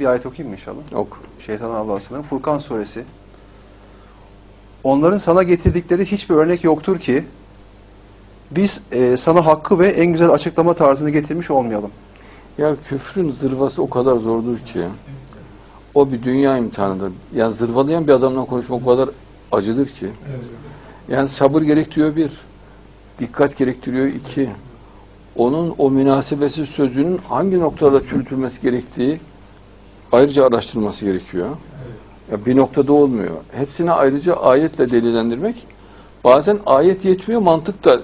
bir ayet okuyayım mı inşallah? Oku. Şeytan Allah'a sığınırım. Furkan suresi. Onların sana getirdikleri hiçbir örnek yoktur ki biz e, sana hakkı ve en güzel açıklama tarzını getirmiş olmayalım. Ya küfrün zırvası o kadar zordur ki. O bir dünya imtihanıdır. Yani zırvalayan bir adamla konuşmak o kadar acıdır ki. Yani sabır gerektiriyor bir. Dikkat gerektiriyor iki. Onun o münasebetsiz sözünün hangi noktada çürütülmesi gerektiği ayrıca araştırılması gerekiyor. Ya bir noktada olmuyor. Hepsini ayrıca ayetle delillendirmek bazen ayet yetmiyor mantık da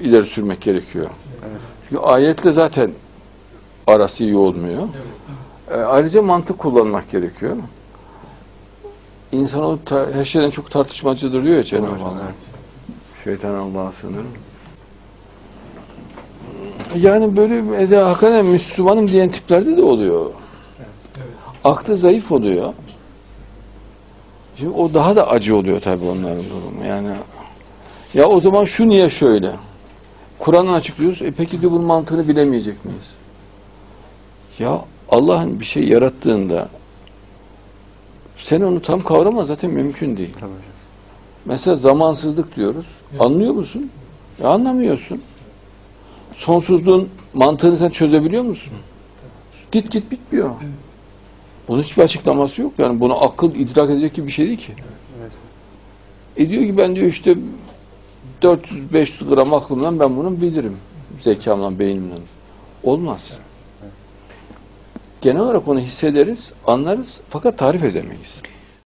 ileri sürmek gerekiyor. Evet. Çünkü ayetle zaten arası iyi olmuyor. E, ayrıca mantık kullanmak gerekiyor. İnsan her şeyden çok tartışmacıdır diyor ya Cenab-ı Allah. evet. Şeytan Allah'a sığınırım. Yani böyle ede, hakikaten Müslümanım diyen tiplerde de oluyor. Aklı zayıf oluyor. Şimdi o daha da acı oluyor tabii onların durumu. Yani ya o zaman şu niye şöyle? Kur'an'ı açıklıyoruz. E peki diyor bunun mantığını bilemeyecek miyiz? Ya Allah'ın bir şey yarattığında sen onu tam kavrama zaten mümkün değil. Tabii. Mesela zamansızlık diyoruz. Anlıyor musun? Ya anlamıyorsun. Sonsuzluğun mantığını sen çözebiliyor musun? Git git bitmiyor. Bunun hiçbir açıklaması yok. Yani bunu akıl idrak edecek gibi bir şey değil ki. Evet. E diyor ki ben diyor işte 400-500 gram aklımdan ben bunu bilirim. Zekamla, beynimle. Olmaz. Genel olarak onu hissederiz, anlarız fakat tarif edemeyiz.